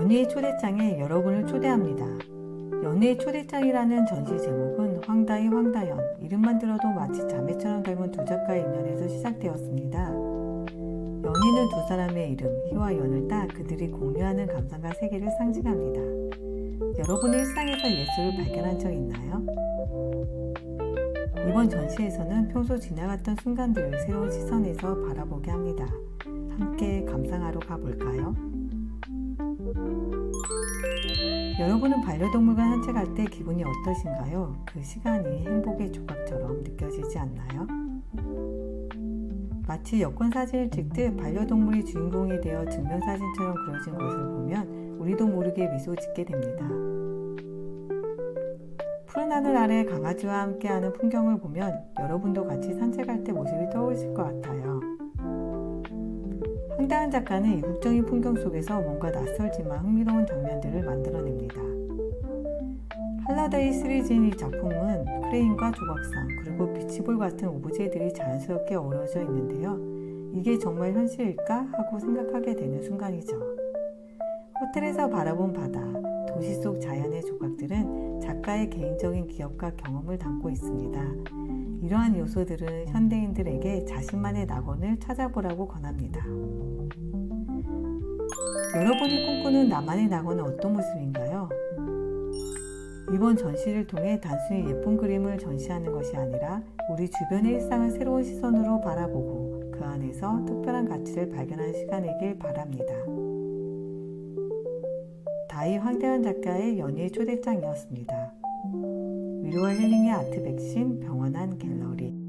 연희의 초대장에 여러분을 초대합니다. 연희의 초대장이라는 전시 제목은 황다희 황다연, 이름만 들어도 마치 자매처럼 닮은 두 작가의 인연에서 시작되었습니다. 연희는 두 사람의 이름, 희와 연을 따 그들이 공유하는 감상과 세계를 상징합니다. 여러분의 일상에서 예술을 발견한 적 있나요? 이번 전시에서는 평소 지나갔던 순간들을 새로운 시선에서 바라보게 합니다. 함께 감상하러 가볼까요? 여러분은 반려동물과 산책할 때 기분이 어떠신가요? 그 시간이 행복의 조각처럼 느껴지지 않나요? 마치 여권 사진을 찍듯 반려동물이 주인공이 되어 증명사진처럼 그려진 것을 보면 우리도 모르게 미소 짓게 됩니다. 푸른 하늘 아래 강아지와 함께하는 풍경을 보면 여러분도 같이 산책할 때 모습이 떠오르실 것 같아요. 황다은 작가는 이 국적인 풍경 속에서 뭔가 낯설지만 흥미로운 장면들을 만들어냅니다. 할라데이 시리즈인 이 작품은 크레인과 조각상 그리고 비치볼 같은 오브제들이 자연스럽게 어우러져 있는데요. 이게 정말 현실일까 하고 생각하게 되는 순간이죠. 호텔에서 바라본 바다, 도시 속 자연의 조각들은 작가의 개인적인 기억과 경험을 담고 있습니다. 이러한 요소들은 현대인들에게 자신만의 낙원을 찾아보라고 권합니다. 여러분이 꿈꾸는 나만의 낙원은 어떤 모습인가요? 이번 전시를 통해 단순히 예쁜 그림을 전시하는 것이 아니라 우리 주변의 일상을 새로운 시선으로 바라보고 그 안에서 특별한 가치를 발견하는 시간이길 바랍니다. 다이 황대현 작가의 연예 초대장이었습니다. 위로와 힐링의 아트 백신 병원안 갤러리